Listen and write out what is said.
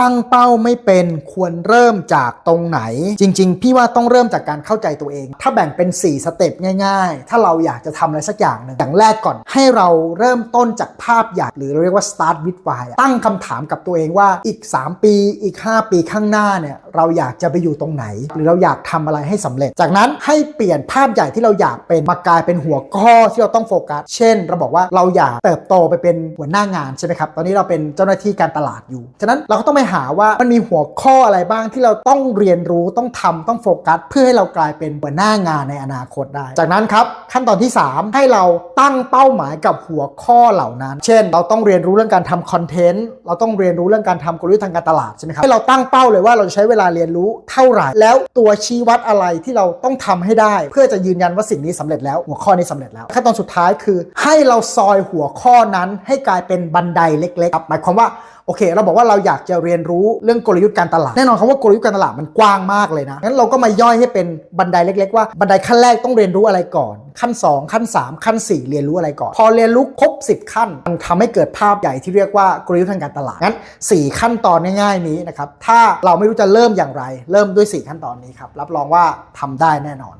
ตั้งเป้าไม่เป็นควรเริ่มจากตรงไหน จริง ๆ พี่ว่าต้องเริ่มจากการเข้าใจตัวเอง ถ้าแบ่งเป็น 4 สเต็ปง่าย ๆ ถ้าเราอยากจะทำอะไรสักอย่างหนึ่งอย่างแรกก่อน ให้เราเริ่มต้นจากภาพใหญ่หรือเราเรียกว่า start with why ตั้งคำถามกับตัวเองว่าอีก 3 ปีอีก 5 ปีข้างหน้าเนี่ยเราอยากจะไปอยู่ตรงไหน หรือเราอยากทำอะไรให้สำเร็จ จากนั้นให้เปลี่ยนภาพใหญ่ที่เราอยากเป็นมากลายเป็นหัวข้อที่เราต้องโฟกัสเช่น เราบอกว่าเราอยากเติบโตไปเป็นหัวหน้างานใช่ไหมครับตอนนี้เราเป็นเจ้าหน้าที่การตลาดอยู่ฉะนั้นเราก็ต้องไปหาว่ามันมีหัวข้ออะไรบ้างที่เราต้องเรียนรู้ต้องทำต้องโฟกัส เพื่อให้เรากลายเป็นหัวหน้างานในอนาคตได้ จากนั้นครับขั้นตอนที่ 3 ให้เราตั้งเป้าหมายกับหัวข้อเหล่านั้น เช่น เราต้องเรียนรู้เรื่องการทำคอนเทนต์เราต้องเรียนรู้เรื่องการทำกลยุทธ์ทางการตลาดใช่ไหมครับให้เราตั้งเป้าเลยว่าเราจะใช้เวลาเรียนรู้เท่าไหร่ แล้วตัวชี้วัดอะไรที่เราต้องทำให้ได้ เพื่อจะยืนยันว่าสิ่งนี้สำเร็จแล้วหัวข้อนี้สำเร็จแล้วขั้นตอนสุดท้ายคือ ให้เราซอยหัวข้อนั้นให้กลายเป็นบันไดเล็กๆครับหมายความว่าโอเค เราบอกว่าเราอยากจะเรียนรู้เรื่องกลยุทธ์การตลาด แน่นอนครับว่ากลยุทธ์การตลาดมันกว้างมากเลยนะงั้นเราก็มาย่อยให้เป็นบันไดเล็ก ๆ ว่าบันไดขั้นแรกต้องเรียนรู้อะไรก่อน ขั้น 2 ขั้น 3 ขั้น 4 เรียนรู้อะไรก่อน พอเรียนรู้ครบ 10 ขั้นมันทำให้เกิดภาพใหญ่ที่เรียกว่ากลยุทธ์ทางการตลาดงั้น 4 ขั้นตอนง่ายๆนี้นะครับถ้าเราไม่รู้จะเริ่มอย่างไร เริ่มด้วย 4 ขั้นตอนนี้ครับรับรองว่าทำได้แน่นอน